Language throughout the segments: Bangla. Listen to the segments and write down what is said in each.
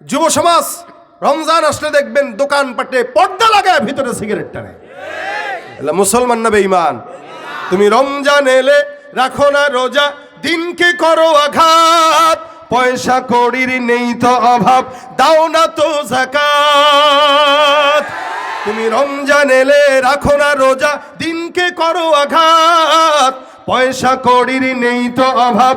যুব সমাজ, রমজান আসলে দেখবেন দোকান পাটে পর্দা লাগায় ভিতরে সিগারেট টানে। মুসলমান না বেঈমান? তুমি রমজান এলে রাখো না রোজা, দিনকে করো আঘাত। পয়সা কড়ির নেই তো অভাব, দাও না তো জাকাত তুমি রমজান এলে রাখো না রোজা, দিনকে করো আঘাত। পয়সা কড়ির নেই তো অভাব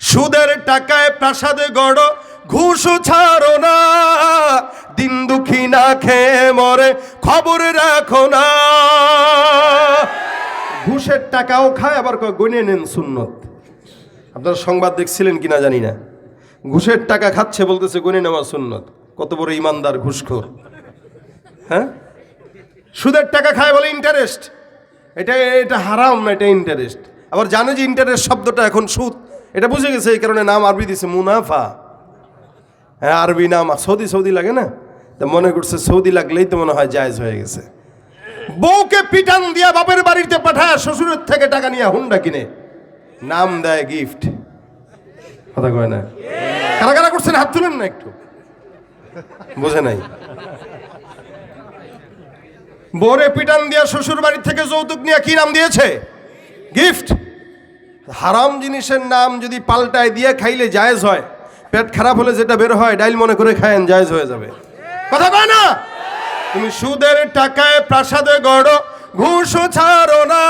সুদের টাকায় প্রাসাদে গড়, ঘুষ ছাড়ো না। দিন দুঃখী না খেয়ে মরে, খবর রাখো না। ঘুষের টাকাও খায়, আবার গনে নেন সুন্নত। আপনারা সংবাদ দেখছিলেন কিনা জানি না। ঘুষের টাকা খাচ্ছে বলতেছে গনে নেওয়া সুন্নত। কত বড় ইমানদার ঘুষখোর। হ্যাঁ? সুদের টাকা খায় বলে ইন্টারেস্ট এটা এটা হারাম না, এটা ইন্টারেস্ট আবার জানে যে ইন্টারেস্ট শব্দটা এখন সুদ। এটা বুঝে গেছে এই কারণে নাম আরবি দিছে মুনাফা। হ্যাঁ আরবি নাম সৌদি সৌদি লাগে না? তা মনে করছে সৌদি লাগলেই তো মনে হয় জায়েজ হয়ে গেছে। বউকে পিটান দিয়া বাপের বাড়িতে পাঠায়, শ্বশুরের থেকে টাকা নিয়ে হুন্ডা কিনে। নাম দেয় গিফট। কথা কয় না? কারা কারা করছেন? হাত তুলেন না একটু। বোঝে নাই। বোরে পিটান দিয়া শ্বশুর বাড়ি থেকে যৌতুক নিয়ে কি নাম দিয়েছে? গিফট। হারাম জিনিসের নাম যদি পাল্টায় দিয়ে খাইলে জায়েজ হয়, পেট খারাপ হলে যেটা বের হয়, ডাইল মনে করে খায়েন জায়েজ হয়ে যাবে। কথা কয় না? তুমি সুদের টাকায় প্রাসাদে গড়ো, ঘুষ ছাড়ো না,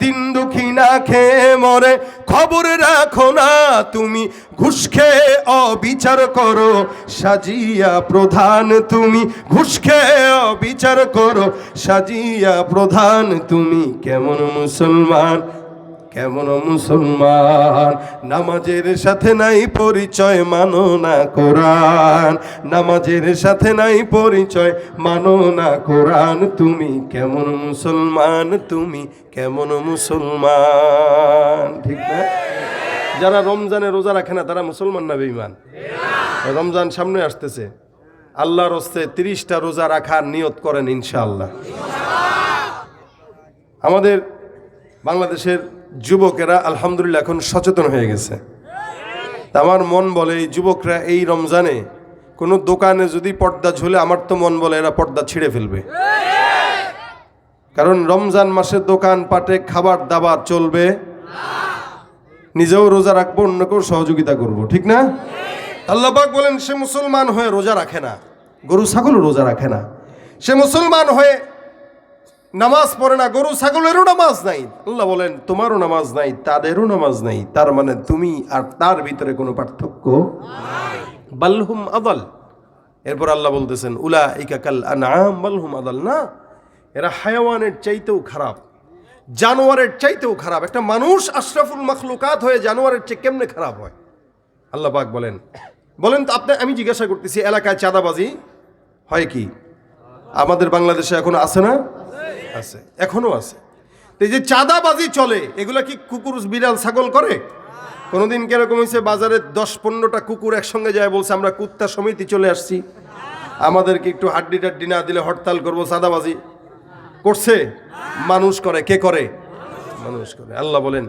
দিন দুঃখী না খেয়ে মরে, খবর রাখো না, তুমি ঘুষ খেয়ে অবিচার করো, সাজিয়া প্রধান তুমি ঘুষ খেয়ে অবিচার করো, সাজিয়া প্রধান তুমি কেমন মুসলমান? কেমন মুসলমান? নামাজের সাথে নাই পরিচয় মানো না কোরআন। নামাজের সাথে নাই পরিচয় মানো না কোরআন। তুমি কেমন মুসলমান? তুমি কেমন মুসলমান? ঠিক না? যারা রমজানে রোজা রাখে না, তারা মুসলমান না বেঈমান? রমজান সামনে আসতেছে। আল্লাহর হস্তে তিরিশটা রোজা রাখার নিয়ত করেন ইনশাআল্লাহ। আমাদের বাংলাদেশের যুবকেরা আলহামদুলিল্লাহ এখন সচেতন হয়ে গেছে। আমার মন বলে, এই যুবকরা এই রমজানে কোনো দোকানে যদি পর্দা ঝুলে, আমার তো মন বলে এরা পর্দা ছিঁড়ে ফেলবে। কারণ রমজান মাসে দোকান পাটে খাবার দাবার চলবে। নিজেও রোজা রাখব, অন্যকেও সহযোগিতা করব। ঠিক না? আল্লাহবাক বলেন, সে মুসলমান হয়ে রোজা রাখে না। গরু ছাগলও রোজা রাখে না। সে মুসলমান হয়ে নামাজ পড়ে না, গরু, ছাগলেরও নামাজ নাই। আল্লাহ বলেন, তোমারও নামাজ নাই, তাদেরও নামাজ নাই। তার মানে তুমি আর তার ভিতরে কোনো পার্থক্য বাল্হুম আদাল। এরপর আল্লাহ বলতেছেন উলা ইকাকাল আনাম বাল্হুম আদাল। না, এরা হায়াওয়ানের চাইতেও খারাপ, জানোয়ারের চাইতেও খারাপ। একটা মানুষ আশরাফুল মখলুকাত হয়ে জানোয়ারের চেয়ে কেমনে খারাপ হয়? আল্লাহ পাক বলেন বলেন তো, আপনি, আমি জিজ্ঞাসা করতেছি, এলাকায় চাঁদাবাজি হয় কি? আমাদের বাংলাদেশে এখন আছে না? আছে, এখনও আছে। এই যে চাঁদাবাজি চলে, এগুলা কি কুকুর, বিড়াল, ছাগল করে? কোনোদিন কীরকম হয়েছে, বাজারে দশ পনেরোটা কুকুর একসঙ্গে যায়, বলছে, আমরা কুত্তা সমিতি চলে আসছি। আমাদেরকে একটু হাড্ডি টাড্ডি না দিলে হরতাল করব, চাঁদাবাজি। করছে? মানুষ করে, কে করে? মানুষ করে। আল্লাহ বলেন,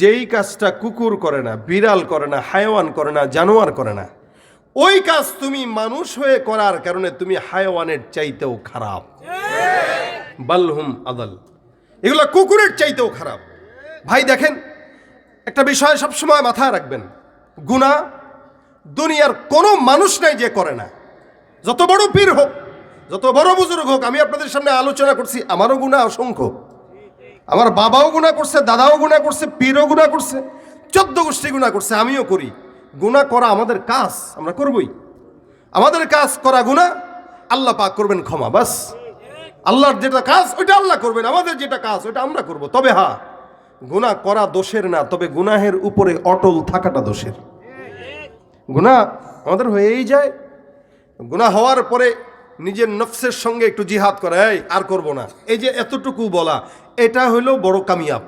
যেই কাজটা কুকুর করে না, বিড়াল করে না, হায়ওয়ান করে না, জানোয়ার করে না, ওই কাজ তুমি মানুষ হয়ে করার কারণে তুমি হায়ওয়ানের চাইতেও খারাপ। বালহুম আদাল। এগুলো কুকুরের চাইতেও খারাপ। ভাই, দেখেন, একটা বিষয় সবসময় মাথায় রাখবেন। গুণা দুনিয়ার কোনো মানুষ নাই যে করে না। যত বড় পীর হোক, যত বড় বুজুর্গ হোক, আমি আপনাদের সামনে আলোচনা করছি, আমারও গুণা অসংখ্য। আমার বাবাও গুণা করছে, দাদাও গুণা করছে, পীরও গুণা করছে, চোদ্দ গোষ্ঠী গুণা করছে, আমিও করি। গুণা করা আমাদের কাজ, আমরা করবই। আমাদের কাজ করা গুণা আল্লাহ পাক করবেন ক্ষমা, বাস। আল্লাহর যেটা কাজ, ওইটা আল্লাহ করবেন, আমাদের যেটা কাজ, ওইটা আমরা করব। তবে হ্যাঁ গুণা করা দোষের না, তবে গুনাহের উপরে অটল থাকাটা দোষের। গুণা আমাদের হয়েই যায়। গুণা হওয়ার পরে নিজের নফসের সঙ্গে একটু জিহাদ করে আর করব না। এই যে এতটুকু বলা, এটা হইল বড় কামিয়াব।